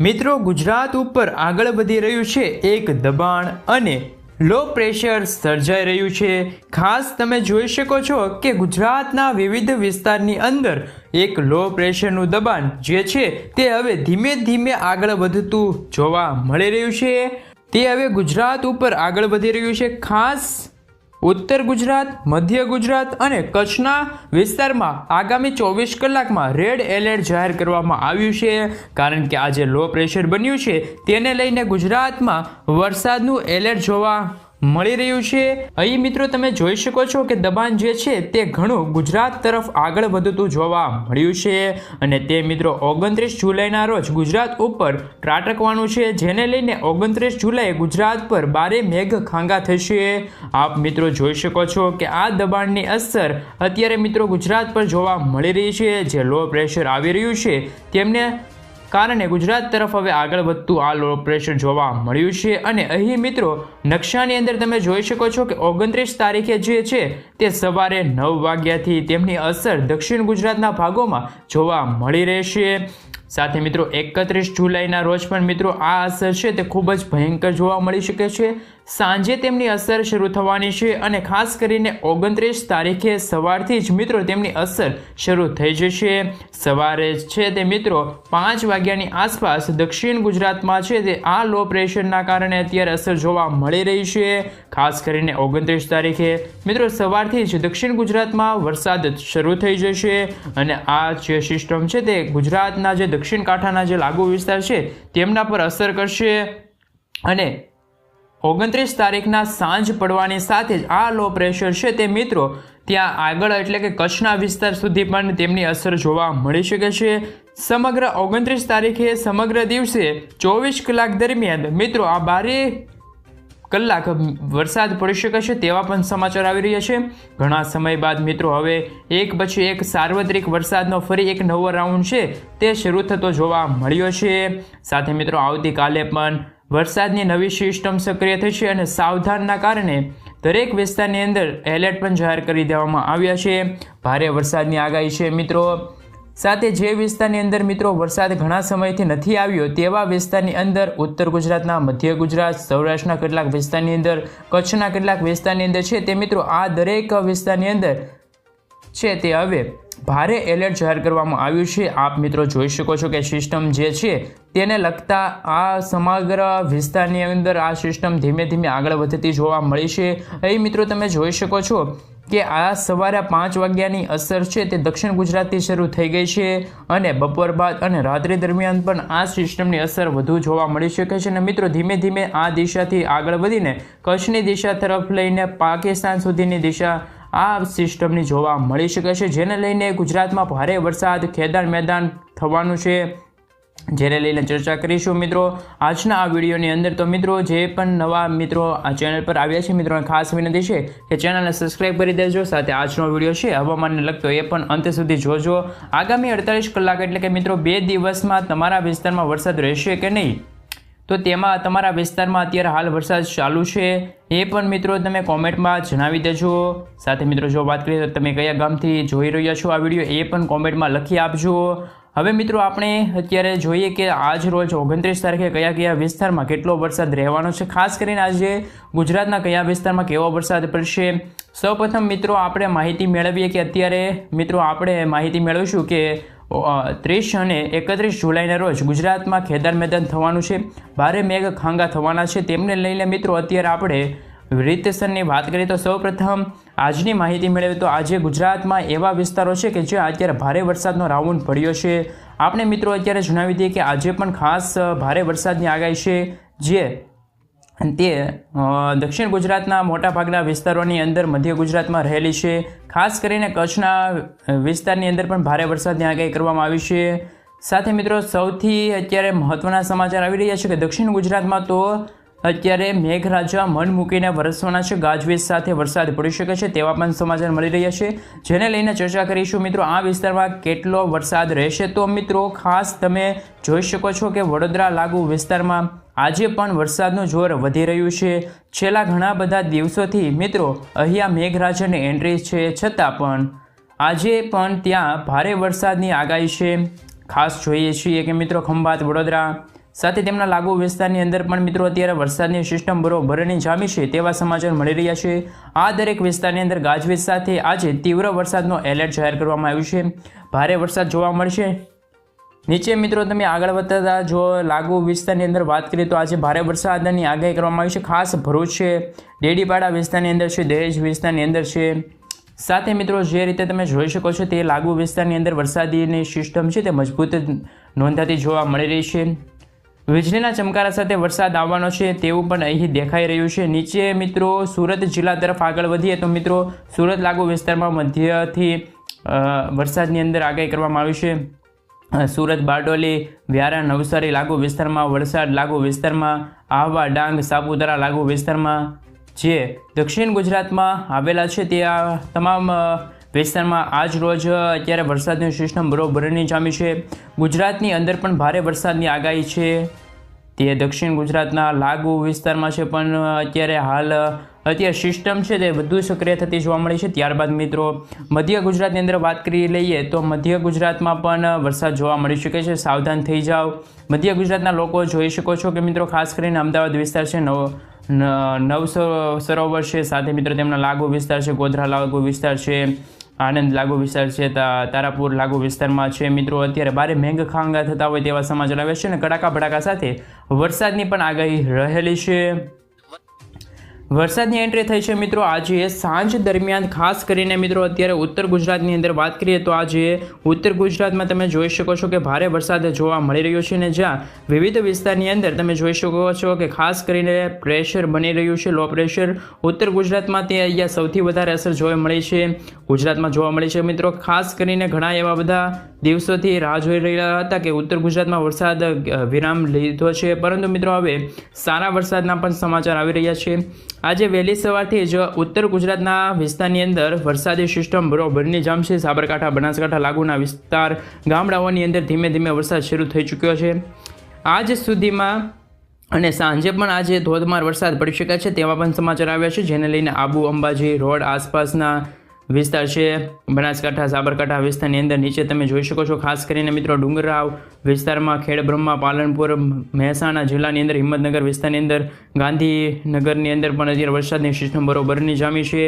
મિત્રો, ગુજરાત ઉપર આગળ વધી રહ્યું છે એક દબાણ અને લો પ્રેશર સર્જાઈ રહ્યું છે. ખાસ તમે જોઈ શકો છો કે ગુજરાતના વિવિધ વિસ્તારની અંદર એક લો પ્રેશરનું દબાણ જે છે તે હવે ધીમે ધીમે આગળ વધતું જોવા મળી રહ્યું છે. તે હવે ગુજરાત ઉપર આગળ વધી રહ્યું છે. ખાસ ઉત્તર ગુજરાત, મધ્ય ગુજરાત અને કચ્છના વિસ્તારમાં આગામી ચોવીસ કલાકમાં રેડ એલર્ટ જાહેર કરવામાં આવ્યું છે. કારણ કે આજે લો પ્રેશર બન્યું છે. તેને લઈને ગુજરાતમાં વરસાદનું એલર્ટ જોવા મળી રહ્યું છે. અહીં મિત્રો તમે જોઈ શકો છો કે દબાણ જે છે તે ઘણું ગુજરાત તરફ આગળ વધતું જોવા મળ્યું છે. અને તે મિત્રો ઓગણત્રીસ જુલાઈના રોજ ગુજરાત ઉપર ત્રાટકવાનું છે, જેને લઈને ઓગણત્રીસ જુલાઈ ગુજરાત પર બારે મેઘ ખાંગા થશે. આપ મિત્રો જોઈ શકો છો કે આ દબાણની અસર અત્યારે મિત્રો ગુજરાત પર જોવા મળી રહી છે. જે લો પ્રેશર આવી રહ્યું છે, તેમને કારણે ગુજરાત તરફ હવે આગળ વધતું આ લો પ્રેશર જોવા મળ્યું છે. અને અહીં મિત્રો, નકશાની અંદર તમે જોઈ શકો છો કે ઓગણત્રીસ તારીખે જે છે, તે સવારે નવ વાગ્યાથી તેમની અસર દક્ષિણ ગુજરાતના ભાગોમાં જોવા મળી રહેશે. સાથે મિત્રો, એકત્રીસ જુલાઈના રોજ પણ મિત્રો, આ અસર છે તે ખૂબ જ ભયંકર જોવા મળી શકે છે. સાંજે તેમની અસર શરૂ થવાની છે અને ખાસ કરીને ઓગણત્રીસ તારીખે સવારથી જ મિત્રો તેમની અસર શરૂ થઈ જશે. સવારે છે તે મિત્રો, પાંચ વાગ્યાની આસપાસ દક્ષિણ ગુજરાતમાં છે તે આ લો પ્રેશરના કારણે અત્યારે અસર જોવા મળી રહી છે. ખાસ કરીને ઓગણત્રીસ તારીખે મિત્રો સવારથી જ દક્ષિણ ગુજરાતમાં વરસાદ શરૂ થઈ જશે અને આ જે સિસ્ટમ છે તે ગુજરાતના જે દક્ષિણ કાંઠાના જે લાગુ વિસ્તાર છે તેમના પર અસર કરશે. અને ઓગણત્રીસ તારીખના સાંજ પડવાની સાથે જ આ લો પ્રેશર છે તે મિત્રો, ત્યાં આગળ એટલે કે કચ્છના વિસ્તાર સુધી પણ તેમની અસર જોવા મળી શકે છે. સમગ્ર ઓગણત્રીસ તારીખે સમગ્ર દિવસે ચોવીસ કલાક દરમિયાન મિત્રો આ બારે કલાક વરસાદ પડી શકે છે તેવા પણ સમાચાર આવી રહ્યા છે. ઘણા સમય બાદ મિત્રો હવે એક પછી એક સાર્વત્રિક વરસાદનો ફરી એક નવો રાઉન્ડ છે તે શરૂ થતો જોવા મળ્યો છે. સાથે મિત્રો આવતીકાલે પણ વરસાદની નવી સિસ્ટમ સક્રિય થશે અને સાવધાનના કારણે દરેક વિસ્તારની અંદર એલર્ટ પણ જાહેર કરી દેવામાં આવ્યા છે. ભારે વરસાદની આગાહી છે મિત્રો. સાથે જે વિસ્તારની અંદર મિત્રો વરસાદ ઘણા સમયથી નથી આવ્યો તેવા વિસ્તારની અંદર ઉત્તર ગુજરાતના, મધ્ય ગુજરાત, સૌરાષ્ટ્રના કેટલાક વિસ્તારની અંદર, કચ્છના કેટલાક વિસ્તારની અંદર છે તે મિત્રો આ દરેક વિસ્તારની અંદર છે તે હવે ભારે એલર્ટ જાહેર કરવામાં આવ્યું છે. આપ મિત્રો જોઈ શકો છો કે સિસ્ટમ જે છે તેને લગતા આ સમગ્ર વિસ્તારની અંદર આ સિસ્ટમ ધીમે ધીમે આગળ વધતી જોવા મળી છે. અહીં મિત્રો તમે જોઈ શકો છો કે આ સવારે પાંચ વાગ્યાની અસર છે તે દક્ષિણ ગુજરાતથી શરૂ થઈ ગઈ છે અને બપોર બાદ અને રાત્રિ દરમિયાન પણ આ સિસ્ટમની અસર વધુ જોવા મળી શકે છે અને મિત્રો ધીમે ધીમે આ દિશાથી આગળ વધીને કચ્છની દિશા તરફ લઈને પાકિસ્તાન સુધીની દિશા આ સિસ્ટમની જોવા મળી શકે છે, જેને લઈને ગુજરાતમાં ભારે વરસાદ ખેદાન મેદાન થવાનું છે, જેને લઈને ચર્ચા કરીશું મિત્રો. આજના આ વિડીયોની અંદર તો મિત્રો જે પણ નવા મિત્રો આ ચેનલ પર આવ્યા છે, મિત્રોને ખાસ વિનંતી છે કે ચેનલને સબસ્ક્રાઈબ કરી દેજો, સાથે આજનો વીડિયો છે, હવામાનને લગતો એ પણ અંત સુધી જોજો. આગામી અડતાલીસ કલાક એટલે કે મિત્રો બે દિવસમાં તમારા વિસ્તારમાં વરસાદ રહેશે કે નહીં? તો તેમાં તમારા વિસ્તારમાં અત્યારે હાલ વરસાદ ચાલુ છે. એ પણ મિત્રો તમે કોમેન્ટમાં જણાવી દેજો. સાથે મિત્રો જો વાત કરીએ તો તમે કયા ગામથી જોઈ રહ્યા છો આ વીડિયો એ પણ કોમેન્ટમાં લખી આપજો. હવે મિત્રો આપણે અત્યારે જોઈએ કે આજ રોજ ઓગણત્રીસ તારીખે કયા કયા વિસ્તારમાં કેટલો વરસાદ રહેવાનો છે. ખાસ કરીને આજે ગુજરાતના કયા વિસ્તારમાં કેવો વરસાદ પડશે. સૌપ્રથમ મિત્રો આપણે માહિતી મેળવીએ કે અત્યારે મિત્રો આપણે માહિતી મેળવીશું કે ત્રીસ અને એકત્રીસ જુલાઈના રોજ ગુજરાતમાં ખેદાર મેદાન થવાનું છે. ભારે મેઘ ખાંગા થવાના છે. તેમને લઈને મિત્રો અત્યારે આપણે રીતસરની વાત કરીએ તો સૌપ્રથમ આજની માહિતી મેળવીએ તો આજે ગુજરાતમાં એવા વિસ્તારો છે કે જ્યાં અત્યારે ભારે વરસાદનો રાઉન્ડ પડ્યો છે. આપણે મિત્રો અત્યારે જણાવી દઈએ કે આજે પણ ખાસ ભારે વરસાદની આગાહી છે. જે તે દક્ષિણ ગુજરાતના મોટાભાગના વિસ્તારોની અંદર મધ્ય ગુજરાતમાં રહેલી છે. ખાસ કરીને કચ્છના વિસ્તારની અંદર પણ ભારે વરસાદની આગાહી કરવામાં આવી છે. સાથે મિત્રો, સૌથી અત્યારે મહત્ત્વના સમાચાર આવી રહ્યા છે કે દક્ષિણ ગુજરાતમાં તો અત્યારે મેઘરાજા મન મૂકીને વરસવાના છે. ગાજવીજ સાથે વરસાદ પડી શકે છે તેવા પણ સમાચાર મળી રહ્યા છે. જેને લઈને ચર્ચા કરીશું મિત્રો, આ વિસ્તારમાં કેટલો વરસાદ રહેશે? તો મિત્રો, ખાસ તમે જોઈ શકો છો કે વડોદરા લાગુ વિસ્તારમાં આજે પણ વરસાદનું જોર વધી રહ્યું છે. છેલ્લા ઘણા બધા દિવસોથી મિત્રો, અહીંયા મેઘરાજાની એન્ટ્રી છે, છતાં પણ આજે પણ ત્યાં ભારે વરસાદની આગાહી છે. ખાસ જોઈએ છીએ કે મિત્રો ખંભાત વડોદરા, સાથે તેમના લાગુ વિસ્તારની અંદર પણ મિત્રો અત્યારે વરસાદની સિસ્ટમ બરોબરની જામી છે તેવા સમાચાર મળી રહ્યા છે. આ દરેક વિસ્તારની અંદર ગાજવીજ સાથે આજે તીવ્ર વરસાદનો એલર્ટ જાહેર કરવામાં આવ્યું છે. ભારે વરસાદ જોવા મળશે. નીચે મિત્રો તમે આગળ વધતા જો લાગુ વિસ્તારની અંદર વાત કરીએ તો આજે ભારે વરસાદની આગાહી કરવામાં આવી છે. ખાસ ભરૂચ છે, ડેડીપાડા વિસ્તારની અંદર છે, દહેજ વિસ્તારની અંદર છે. સાથે મિત્રો જે રીતે તમે જોઈ શકો છો તે લાગુ વિસ્તારની અંદર વરસાદીની સિસ્ટમ છે તે મજબૂત નોંધાતી જોવા મળી રહી છે. વીજળીના ચમકારા સાથે વરસાદ આવવાનો છે તેવું પણ અહીં દેખાઈ રહ્યું છે. નીચે મિત્રો સુરત જિલ્લા તરફ આગળ વધીએ તો મિત્રો સુરત લાગુ વિસ્તારમાં મધ્યથી વરસાદની અંદર આગાહી કરવામાં આવી છે. સુરત બારડોલી, વ્યારા, નવસારી લાગુ વિસ્તારમાં, વલસાડ લાગુ વિસ્તારમાં, આહવા, ડાંગ, સાપુતારા લાગુ વિસ્તારમાં જે દક્ષિણ ગુજરાતમાં આવેલા છે તે આ તમામ વિસ્તારમાં આજ રોજ અત્યારે વરસાદની સિસ્ટમ બરોબરની જામી છે. ગુજરાતની અંદર પણ ભારે વરસાદની આગાહી છે. તે દક્ષિણ ગુજરાતના લાગુ વિસ્તારમાં છે પણ અત્યારે હાલ અત્યારે સિસ્ટમ છે તે વધુ સક્રિય થતી જોવા મળી છે. ત્યારબાદ મિત્રો, મધ્ય ગુજરાતની અંદર વાત કરી લઈએ તો મધ્ય ગુજરાતમાં પણ વરસાદ જોવા મળી શકે છે. સાવધાન થઈ જાઓ. મધ્ય ગુજરાતના લોકો જોઈ શકો છો કે મિત્રો, ખાસ કરીને અમદાવાદ વિસ્તાર છે, નવ નવ સરોવર છે. સાથે મિત્રો, તેમના લાગુ વિસ્તાર છે, ગોધરા લાગુ વિસ્તાર છે આનંદ લાગુ વિસ્તાર છે તારાપુર લાગુ વિસ્તારમાં છે. મિત્રો, અત્યારે ભારે મેઘ ખાંગા થતા હોય તેવા સમાચાર આવે છે અને કડાકા ભડાકા સાથે વરસાદની પણ આગાહી રહેલી છે. વરસાદની એન્ટ્રી થઈ છે મિત્રો. આજે સાંજ દરમિયાન ખાસ કરીને મિત્રો અત્યારે ઉત્તર ગુજરાતની અંદર વાત કરીએ તો આજે ઉત્તર ગુજરાતમાં તમે જોઈ શકો છો કે ભારે વરસાદ જોવા મળી રહ્યો છે ને જ્યાં વિવિધ વિસ્તારની અંદર તમે જોઈ શકો છો કે ખાસ કરીને પ્રેશર બની રહ્યું છે લો પ્રેશર ઉત્તર ગુજરાતમાં તે અહીંયા સૌથી વધારે અસર જોવા મળી છે. ગુજરાતમાં જોવા મળી છે મિત્રો, ખાસ કરીને ઘણા એવા બધા દિવસોથી રાહ જોઈ રહ્યા હતા કે ઉત્તર ગુજરાતમાં વરસાદ વિરામ લીધો છે. પરંતુ મિત્રો હવે સારા વરસાદના પણ સમાચાર આવી રહ્યા છે. આજે વહેલી સવારથી જ ઉત્તર ગુજરાતના વિસ્તારની અંદર વરસાદી સિસ્ટમ બરોબરની જામશે સાબરકાંઠા, બનાસકાંઠા લાગુના વિસ્તાર, ગામડાઓની અંદર ધીમે ધીમે વરસાદ શરૂ થઈ ચૂક્યો છે. આજ સુધીમાં અને સાંજે પણ આજે ધોધમાર વરસાદ પડી શકે છે તેવા પણ સમાચાર આવ્યા છે, જેને લઈને આબુ અંબાજી રોડ આસપાસના વિસ્તાર છે બનાસકાંઠા, સાબરકાંઠા વિસ્તારની અંદર નીચે તમે જોઈ શકો છો, ખાસ કરીને મિત્રો ડુંગરાવ વિસ્તારમાં ખેડબ્રહ્મા પાલનપુર, મહેસાણા જિલ્લાની અંદર, હિંમતનગર વિસ્તારની અંદર, ગાંધીનગરની અંદર પણ અત્યારે વરસાદની સિસ્ટમ બરોબરની જામી છે.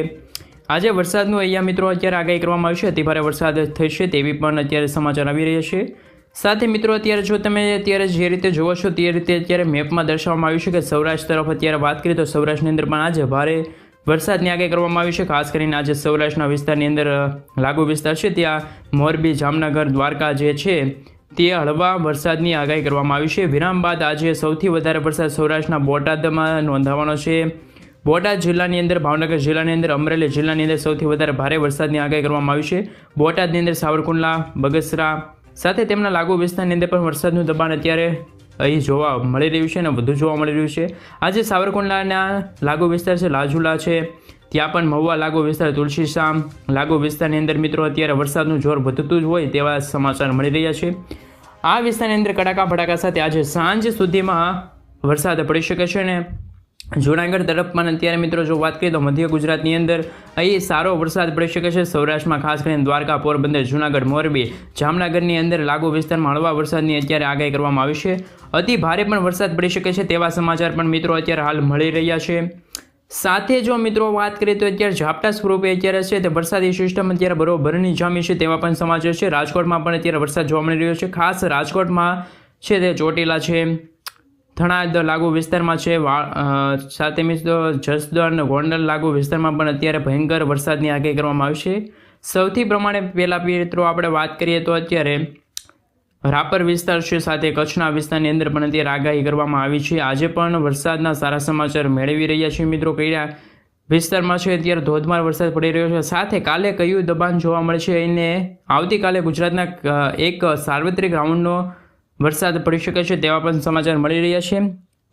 આજે વરસાદનું અહીંયા મિત્રો અત્યારે આગાહી કરવામાં આવી છે. અતિભારે વરસાદ થશે તેવી પણ અત્યારે સમાચાર આવી રહ્યા છે. સાથે મિત્રો અત્યારે જો તમે અત્યારે જે રીતે જોવો છો તે રીતે અત્યારે મેપમાં દર્શાવવામાં આવ્યું છે કે સૌરાષ્ટ્ર તરફ અત્યારે વાત કરીએ તો સૌરાષ્ટ્રની અંદર પણ આજે ભારે વરસાદની આગાહી કરવામાં આવી છે. ખાસ કરીને આજે સૌરાષ્ટ્રના વિસ્તારની અંદર લાગુ વિસ્તાર છે. ત્યાં મોરબી, જામનગર, દ્વારકા જે છે, તે હળવા વરસાદની આગાહી કરવામાં આવી છે. વિરામ બાદ આજે સૌથી વધારે વરસાદ સૌરાષ્ટ્રના બોટાદમાં નોંધાવાનો છે. બોટાદ જિલ્લાની અંદર, ભાવનગર જિલ્લાની અંદર, અમરેલી જિલ્લાની અંદર સૌથી વધારે ભારે વરસાદની આગાહી કરવામાં આવી છે. બોટાદની અંદર સાવરકુંડલા, બગસરા સાથે તેમના લાગુ વિસ્તારની અંદર પણ વરસાદનું દબાણ અત્યારે અહીં જોવા મળી રહ્યું છે અને વધુ જોવા મળી રહ્યું છે. આજે સાવરકુંડલાના લાગુ વિસ્તાર છે, લાજુલા છે. ત્યાં પણ મહુવા લાગુ વિસ્તાર, તુલસીશામ લાગુ વિસ્તારની અંદર મિત્રો અત્યારે વરસાદનું જોર વધતું જ હોય તેવા સમાચાર મળી રહ્યા છે. આ વિસ્તારની અંદર કડાકા ભડાકા સાથે આજે સાંજ સુધીમાં વરસાદ પડી શકે છે ને જૂનાગઢ તરફ પણ અત્યારે મિત્રો જો વાત કરીએ તો મધ્ય ગુજરાતની અંદર અહીં સારો વરસાદ પડી શકે છે. સૌરાષ્ટ્રમાં ખાસ કરીને દ્વારકા, પોરબંદર, જૂનાગઢ, મોરબી, જામનગરની અંદર લાગુ વિસ્તારમાં હળવા વરસાદની અત્યારે આગાહી કરવામાં આવી છે. અતિ ભારે પણ વરસાદ પડી શકે છે તેવા સમાચાર પણ મિત્રો અત્યારે હાલ મળી રહ્યા છે. સાથે જો મિત્રો વાત કરીએ તો અત્યારે ઝાપટા સ્વરૂપે અત્યારે છે તે વરસાદી સિસ્ટમ અત્યારે બરોબરની જામી છે તેવા પણ સમાચાર છે. રાજકોટમાં પણ અત્યારે વરસાદ જોવા મળી રહ્યો છે. ખાસ રાજકોટમાં છે તે ચોટીલા છે. થણાદ લાગુ વિસ્તારમાં છે સાથે મિત્રો જસદણ, ગોંડલ લાગુ વિસ્તારમાં પણ અત્યારે ભયંકર વરસાદની આગાહી કરવામાં આવી છે. સૌથી પ્રમાણે પહેલાં મિત્રો આપણે વાત કરીએ તો અત્યારે રાપર વિસ્તાર છે, સાથે કચ્છના વિસ્તારની અંદર પણ અત્યારે આગાહી કરવામાં આવી છે. આજે પણ વરસાદના સારા સમાચાર મેળવી રહ્યા છે મિત્રો. કયા વિસ્તારમાં છે, અત્યારે ધોધમાર વરસાદ પડી રહ્યો છે. સાથે કાલે કયું દબાણ જોવા મળે છે? એને આવતીકાલે ગુજરાતના એક સાર્વત્રિક રાઉન્ડનો વરસાદ પડી શકે છે તેવા પણ સમાચાર મળી રહ્યા છે.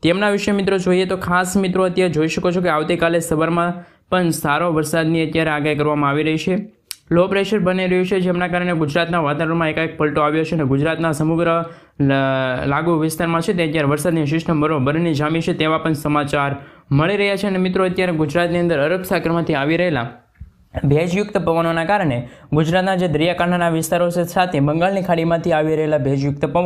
તેમના વિશે મિત્રો જોઈએ તો ખાસ મિત્રો અત્યારે જોઈ શકો છો કે આવતીકાલે સવારમાં પણ સારો વરસાદની અત્યારે આગાહી કરવામાં આવી રહી છે. લો પ્રેશર બની રહ્યું છે, જેમના કારણે ગુજરાતના વાતાવરણમાં એકાએક પલટો આવ્યો છે અને ગુજરાતના સમગ્ર લાગુ વિસ્તારમાં છે તે અત્યારે વરસાદની સિસ્ટમ બરોબરની જામી છે તેવા પણ સમાચાર મળી રહ્યા છે. અને મિત્રો અત્યારે ગુજરાતની અંદર અરબ સાગરમાંથી આવી રહેલા ભેજયુક્ત પવનોના કારણે ગુજરાતના જે દરિયાકાંઠાના વિસ્તારો છે સાથે બંગાળની ખાડીમાંથી આવી રહેલા ભેજયુક્ત પવન